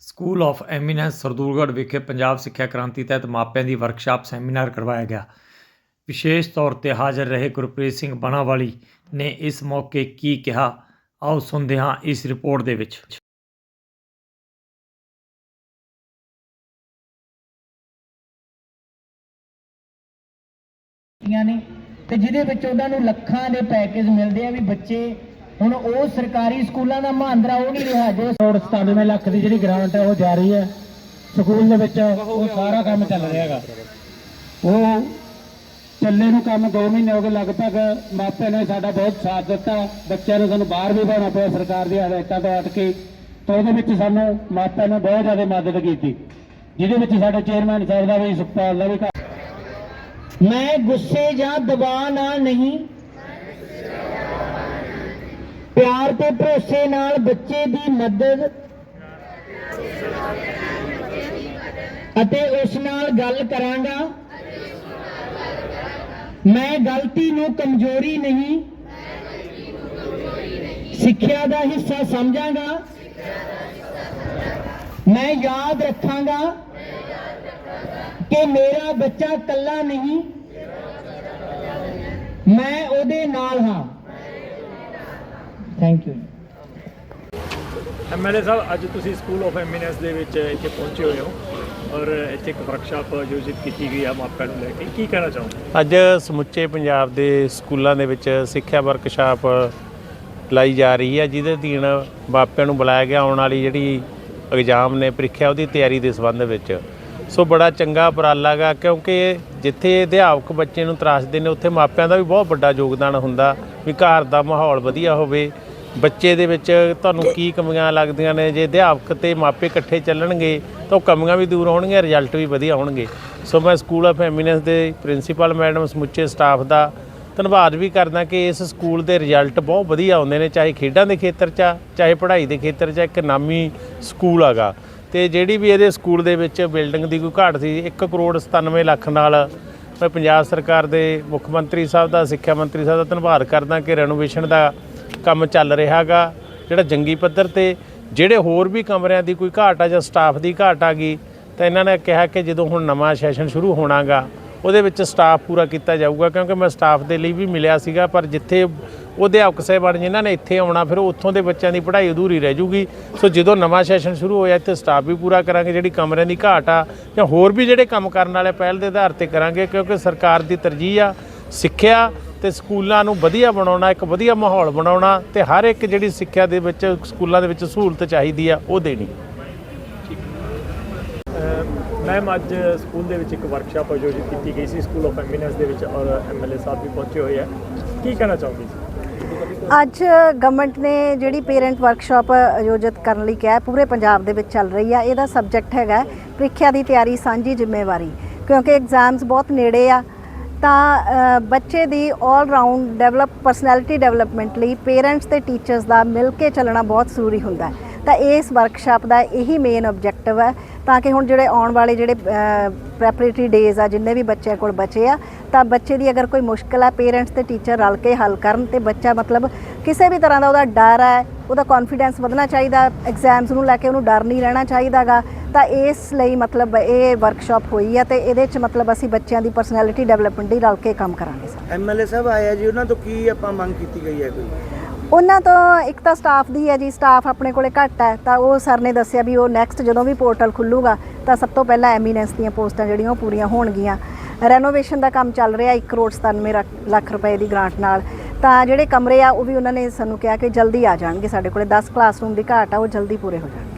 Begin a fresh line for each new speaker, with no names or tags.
School of eminence Sardulgarh ਵਿਖੇ ਪੰਜਾਬ ਸਿੱਖਿਆ ਕ੍ਰਾਂਤੀ ਤਹਿਤ ਮਾਪਿਆਂ ਦੀ ਵਰਕਸ਼ਾਪ ਸੈਮੀਨਾਰ ਕਰਵਾਇਆ ਗਿਆ। ਵਿਸ਼ੇਸ਼ ਤੌਰ ਤੇ ਹਾਜ਼ਰ ਰਹੇ ਗੁਰਪ੍ਰੀਤ ਸਿੰਘ ਬਣਾਵਾਲੀ ਨੇ ਇਸ ਮੌਕੇ ਕੀ ਕਿਹਾ? ਆਓ ਸੁਣਦੇ ਹਾਂ ਇਸ ਰਿਪੋਰਟ ਦੇ ਵਿੱਚ।
ਨੇ ਤੇ ਜਿਹਦੇ ਵਿੱਚ ਉਹਨਾਂ ਨੂੰ ਲੱਖਾਂ ਦੇ ਪੈਕੇਜ ਮਿਲਦੇ ਆ ਵੀ ਬੱਚੇ ਹੁਣ ਉਹ ਸਰਕਾਰੀ ਸਕੂਲਾਂ ਦਾ ਮਹਾਂਦਰਾ ਉਹ ਨਹੀਂ ਰਿਹਾ ਜੋ
ਕਰੋੜ 97 ਲੱਖ ਦੀ ਜਿਹੜੀ ਗ੍ਰਾਂਟ ਹੈ ਉਹ ਜਾਰੀ ਹੈ। ਸਕੂਲ ਦੇ ਵਿੱਚ ਉਹ ਸਾਰਾ ਕੰਮ ਚੱਲ ਰਿਹਾ ਹੈਗਾ। ਉਹ ਚੱਲੇ ਨੂੰ ਕੰਮ 2 ਮਹੀਨੇ ਹੋ ਗਏ, ਲਗਭਗ ਮਾਪਿਆਂ ਨੇ ਸਾਡਾ ਬਹੁਤ ਸਾਥ ਦਿੱਤਾ। ਬੱਚਿਆਂ ਨੂੰ ਸਾਨੂੰ ਬਾਹਰ ਵੀ ਭਾਉਣਾ ਪਿਆ ਸਰਕਾਰ ਦੀਆਂ ਹਦਾਇਤਾਂ ਤੋਂ ਹਟ ਕੇ। ਤਾਂ ਉਹਦੇ ਵਿੱਚ ਸਾਨੂੰ ਮਾਪਿਆਂ ਨੇ ਬਹੁਤ ਜ਼ਿਆਦਾ ਮਦਦ ਕੀਤੀ। ਜਿਹਦੇ ਵਿੱਚ ਸਾਡੇ ਚੇਅਰਮੈਨ ਸਾਹਿਬ ਦਾ ਵੀ ਸੁਖਪਾਲ ਦਾ ਵੀ ਘਰ
ਮੈਂ ਗੁੱਸੇ ਜਾਂ ਦਬਾਅ ਨਾਲ ਨਹੀਂ ਪਿਆਰ ਤੇ ਭਰੋਸੇ ਨਾਲ ਬੱਚੇ ਦੀ ਮਦਦ ਅਤੇ ਉਸ ਨਾਲ ਗੱਲ ਕਰਾਂਗਾ। ਮੈਂ ਗਲਤੀ ਨੂੰ ਕਮਜ਼ੋਰੀ ਨਹੀਂ, ਸਿੱਖਿਆ ਦਾ ਹਿੱਸਾ ਸਮਝਾਂਗਾ। ਮੈਂ ਯਾਦ ਰੱਖਾਂਗਾ ਕਿ ਮੇਰਾ ਬੱਚਾ ਕੱਲਾ ਨਹੀਂ, ਮੈਂ ਉਹਦੇ ਨਾਲ ਹਾਂ। ਥੈਂਕ ਯੂ
ਐਮਐਲਏ ਸਾਹਿਬ ਅੱਜ ਤੁਸੀਂ ਸਕੂਲ ਆਫ ਐਮੀਨੈਂਸ ਦੇ ਵਿੱਚ ਇੱਥੇ ਪਹੁੰਚੇ ਹੋਏ ਹੋ ਔਰ ਇੱਥੇ ਇੱਕ ਵਰਕਸ਼ਾਪ ਆਯੋਜਿਤ ਕੀਤੀ ਗਈ ਆ ਮਾਪਿਆਂ ਨੂੰ ਲੈ ਕੇ। ਕੀ ਕਹਿਣਾ ਚਾਹੋਗੇ?
ਅੱਜ ਸਮੁੱਚੇ ਪੰਜਾਬ ਦੇ ਸਕੂਲਾਂ ਦੇ ਵਿੱਚ ਸਿੱਖਿਆ ਵਰਕਸ਼ਾਪ ਲਾਈ ਜਾ ਰਹੀ ਹੈ ਜਿਹਦੇ ਅਧੀਨ ਮਾਪਿਆਂ ਨੂੰ ਬੁਲਾਇਆ ਗਿਆ ਆਉਣ ਵਾਲੀ ਜਿਹੜੀ ਐਗਜ਼ਾਮ ਨੇ ਪ੍ਰੀਖਿਆ ਉਹਦੀ ਤਿਆਰੀ ਦੇ ਸੰਬੰਧ ਵਿੱਚ। ਸੋ ਬੜਾ ਚੰਗਾ ਉਪਰਾਲਾ ਗਾ ਕਿਉਂਕਿ ਜਿੱਥੇ ਅਧਿਆਪਕ ਬੱਚੇ ਨੂੰ ਤਰਾਸ਼ਦੇ ਨੇ ਉੱਥੇ ਮਾਪਿਆਂ ਦਾ ਵੀ ਬਹੁਤ ਵੱਡਾ ਯੋਗਦਾਨ ਹੁੰਦਾ ਵੀ ਘਰ ਦਾ ਮਾਹੌਲ ਵਧੀਆ ਹੋਵੇ। ਬੱਚੇ ਦੇ ਵਿੱਚ ਤੁਹਾਨੂੰ ਕੀ ਕਮੀਆਂ ਲੱਗਦੀਆਂ ਨੇ ਜੇ ਅਧਿਆਪਕ ਤੇ ਮਾਪੇ ਇਕੱਠੇ ਚੱਲਣਗੇ ਤਾਂ ਉਹ ਕਮੀਆਂ ਵੀ ਦੂਰ ਹੋਣਗੀਆਂ ਰਿਜ਼ਲਟ ਵੀ ਵਧੀਆ ਹੋਣਗੇ। ਸੋ ਮੈਂ ਸਕੂਲ ਆਫ ਐਮੀਨੈਂਸ ਦੇ ਪ੍ਰਿੰਸੀਪਲ ਮੈਡਮ ਸਮੁੱਚੇ ਸਟਾਫ ਦਾ ਧੰਨਵਾਦ ਵੀ ਕਰਦਾ ਕਿ ਇਸ ਸਕੂਲ ਦੇ ਰਿਜ਼ਲਟ ਬਹੁਤ ਵਧੀਆ ਆਉਂਦੇ ਨੇ ਚਾਹੇ ਖੇਡਾਂ ਦੇ ਖੇਤਰ 'ਚ ਆ ਚਾਹੇ ਪੜ੍ਹਾਈ ਦੇ ਖੇਤਰ 'ਚ ਆ, ਇੱਕ ਨਾਮੀ ਸਕੂਲ ਹੈਗਾ। ਤੇ ਜਿਹੜੀ ਵੀ ਇਹਦੇ ਸਕੂਲ ਦੇ ਵਿੱਚ ਬਿਲਡਿੰਗ ਦੀ ਕੋਈ ਘਾਟ ਸੀ 1 ਕਰੋੜ 97 ਲੱਖ ਨਾਲ ਮੈਂ ਪੰਜਾਬ ਸਰਕਾਰ ਦੇ ਮੁੱਖ ਮੰਤਰੀ ਸਾਹਿਬ ਦਾ ਸਿੱਖਿਆ ਮੰਤਰੀ ਸਾਹਿਬ ਦਾ ਧੰਨਵਾਦ ਕਰਦਾ ਕਿ ਰੈਨੋਵੇਸ਼ਨ ਦਾ ਕੰਮ ਚੱਲ ਰਿਹਾਗਾ, ਜਿਹੜਾ ਜੰਗੀ ਪੱਧਰ ਤੇ ਜਿਹੜੇ ਹੋਰ ਵੀ ਕਮਰਿਆਂ ਦੀ ਕੋਈ ਘਾਟ ਆ ਜਾਂ ਸਟਾਫ ਦੀ ਘਾਟ ਆ ਗਈ, ਤਾਂ ਇਹਨਾਂ ਨੇ ਕਿਹਾ ਕਿ ਜਦੋਂ ਹੁਣ ਨਵਾਂ ਸੈਸ਼ਨ ਸ਼ੁਰੂ ਹੋਣਾਗਾ, ਉਹਦੇ ਵਿੱਚ ਸਟਾਫ ਪੂਰਾ ਕੀਤਾ ਜਾਊਗਾ, ਕਿਉਂਕਿ ਮੈਂ ਸਟਾਫ ਦੇ ਲਈ ਵੀ ਮਿਲਿਆ ਸੀਗਾ, ਪਰ ਜਿੱਥੇ ਉਹ ਅਧਿਆਪਕ ਸਾਹਿਬਾਨ ਜਿਨ੍ਹਾਂ ਨੇ ਇੱਥੇ ਆਉਣਾ, ਫਿਰ ਉੱਥੋਂ ਦੇ ਬੱਚਿਆਂ ਦੀ ਪੜ੍ਹਾਈ ਅਧੂਰੀ ਰਹਿ ਜੂਗੀ। ਸੋ ਜਦੋਂ ਨਵਾਂ ਸੈਸ਼ਨ ਸ਼ੁਰੂ ਹੋਇਆ, ਇੱਥੇ ਸਟਾਫ ਵੀ ਪੂਰਾ ਕਰਾਂਗੇ, ਜਿਹੜੀ ਕਮਰਿਆਂ ਦੀ ਘਾਟ ਆ, ਜਾਂ ਹੋਰ ਵੀ ਜਿਹੜੇ ਕੰਮ ਕਰਨ ਵਾਲੇ ਪਹਿਲ ਦੇ ਆਧਾਰ ਤੇ ਕਰਾਂਗੇ, ਕਿਉਂਕਿ ਸਰਕਾਰ ਦੀ ਤਰਜੀਹ ਆ, ਸਿੱਖਿਆ ਤੇ ਸਕੂਲਾਂ ਨੂੰ ਵਧੀਆ ਬਣਾਉਣਾ ਇੱਕ ਵਧੀਆ ਮਾਹੌਲ ਬਣਾਉਣਾ ਤੇ ਹਰ ਇੱਕ ਜਿਹੜੀ ਸਿੱਖਿਆ ਦੇ ਵਿੱਚ ਸਕੂਲਾਂ ਦੇ ਵਿੱਚ ਸਹੂਲਤ ਚਾਹੀਦੀ ਆ ਉਹ ਦੇਣੀ।
ਮੈਮ ਅੱਜ ਸਕੂਲ ਦੇ ਵਿੱਚ ਇੱਕ ਵਰਕਸ਼ਾਪ ਆਯੋਜਿਤ ਕੀਤੀ ਗਈ ਸੀ ਸਕੂਲ ਆਫ ਐਮੀਨੈਂਸ ਦੇ ਵਿੱਚ ਔਰ ਐਮਐਲਏ ਸਾਹਿਬ ਵੀ ਪਹੁੰਚੇ ਹੋਏ ਆ। ਕੀ ਕਹਿਣਾ ਚਾਹੋਗੇ?
ਅੱਜ ਗਵਰਨਮੈਂਟ ਨੇ ਜਿਹੜੀ ਪੇਰੈਂਟ ਵਰਕਸ਼ਾਪ ਆਯੋਜਿਤ ਕਰਨ ਲਈ ਕਿਹਾ ਹੈ, ਪੂਰੇ ਪੰਜਾਬ ਦੇ ਵਿੱਚ ਚੱਲ ਰਹੀ ਆ। ਇਹਦਾ ਸਬਜੈਕਟ ਹੈਗਾ ਪ੍ਰੀਖਿਆ ਦੀ ਤਿਆਰੀ ਸਾਂਝੀ ਜ਼ਿੰਮੇਵਾਰੀ। ਕਿਉਂਕਿ ਐਗਜ਼ਾਮਸ ਬਹੁਤ ਨੇੜੇ ਆ ਤਾਂ ਬੱਚੇ ਦੀ 올 ਰਾਊਂਡ ਡਿਵੈਲਪ ਪਰਸਨੈਲਿਟੀ ਡਿਵੈਲਪਮੈਂਟ ਲਈ ਪੇਰੈਂਟਸ ਤੇ ਟੀਚਰਸ ਦਾ ਮਿਲ ਕੇ ਚੱਲਣਾ ਬਹੁਤ ਜ਼ਰੂਰੀ ਹੁੰਦਾ ਹੈ। ਤਾਂ ਇਸ ਵਰਕਸ਼ਾਪ ਦਾ ਇਹੀ ਮੇਨ ਆਬਜੈਕਟਿਵ ਹੈ ਤਾਂ ਕਿ ਹੁਣ ਜਿਹੜੇ ਆਉਣ ਵਾਲੇ ਜਿਹੜੇ ਪ੍ਰੈਪਰੇਟਰੀ ਡੇਜ਼ ਆ, ਜਿੰਨੇ ਵੀ ਬੱਚਿਆਂ ਕੋਲ ਬਚੇ ਆ ਤਾਂ ਬੱਚੇ ਦੀ ਅਗਰ ਕੋਈ ਮੁਸ਼ਕਲ ਹੈ ਪੇਰੈਂਟਸ ਤੇ ਟੀਚਰ ਰਲ ਕੇ ਹੱਲ ਕਰਨ ਤੇ ਬੱਚਾ ਮਤਲਬ ਕਿਸੇ ਵੀ ਤਰ੍ਹਾਂ ਦਾ ਉਹਦਾ ਡਰ ਹੈ ਉਹਦਾ ਕੌਨਫੀਡੈਂਸ ਵਧਣਾ ਚਾਹੀਦਾ ਐਗਜ਼ਾਮਸ ਨੂੰ ਲੈ ਕੇ ਉਹਨੂੰ ਡਰ ਨਹੀਂ ਰਹਿਣਾ ਚਾਹੀਦਾਗਾ ਤਾਂ ਇਸ ਲਈ ਮਤਲਬ ਇਹ ਵਰਕਸ਼ਾਪ ਹੋਈ ਹੈ ਤੇ ਇਹਦੇ ਚ ਮਤਲਬ ਅਸੀਂ ਬੱਚਿਆਂ ਦੀ ਪਰਸਨੈਲਿਟੀ ਡਿਵੈਲਪਮੈਂਟ ਦੀ ਰਲ ਕੇ ਕੰਮ ਕਰਾਂਗੇ ਸਰ।
ਐਮਐਲਏ ਸਾਹਿਬ ਆਇਆ ਜੀ ਉਹਨਾਂ ਤੋਂ ਕੀ ਆਪਾਂ ਮੰਗ ਕੀਤੀ ਗਈ ਹੈ ਕੋਈ?
ਉਹਨਾਂ ਤੋਂ ਇੱਕ ਤਾਂ ਸਟਾਫ ਦੀ ਹੈ ਜੀ ਸਟਾਫ ਆਪਣੇ ਕੋਲੇ ਘੱਟ ਹੈ ਤਾਂ ਉਹ ਸਰ ਨੇ ਦੱਸਿਆ ਵੀ ਉਹ ਨੈਕਸਟ ਜਦੋਂ ਵੀ ਪੋਰਟਲ ਖੁੱਲੂਗਾ ਤਾਂ ਸਭ ਤੋਂ ਪਹਿਲਾਂ ਐਮੀਨੈਂਸ ਦੀਆਂ ਪੋਸਟਾਂ ਜਿਹੜੀਆਂ ਉਹ ਪੂਰੀਆਂ ਹੋਣਗੀਆਂ। ਰੈਨੋਵੇਸ਼ਨ ਦਾ ਕੰਮ ਚੱਲ ਰਿਹਾ 1 ਕਰੋੜ 97 ਰੱਖ- ਲੱਖ ਰੁਪਏ ਦੀ ਗ੍ਰਾਂਟ ਨਾਲ। ਤਾਂ ਜਿਹੜੇ ਕਮਰੇ ਆ, ਉਹ ਵੀ ਉਹਨਾਂ ਨੇ ਸਾਨੂੰ ਕਿਹਾ ਕਿ ਜਲਦੀ ਆ ਜਾਣਗੇ ਸਾਡੇ ਕੋਲੇ। 10 ਕਲਾਸਰੂਮ ਦੀ ਘਾਟ ਆ, ਉਹ ਜਲਦੀ ਪੂਰੇ ਹੋ ਜਾਣਗੇ।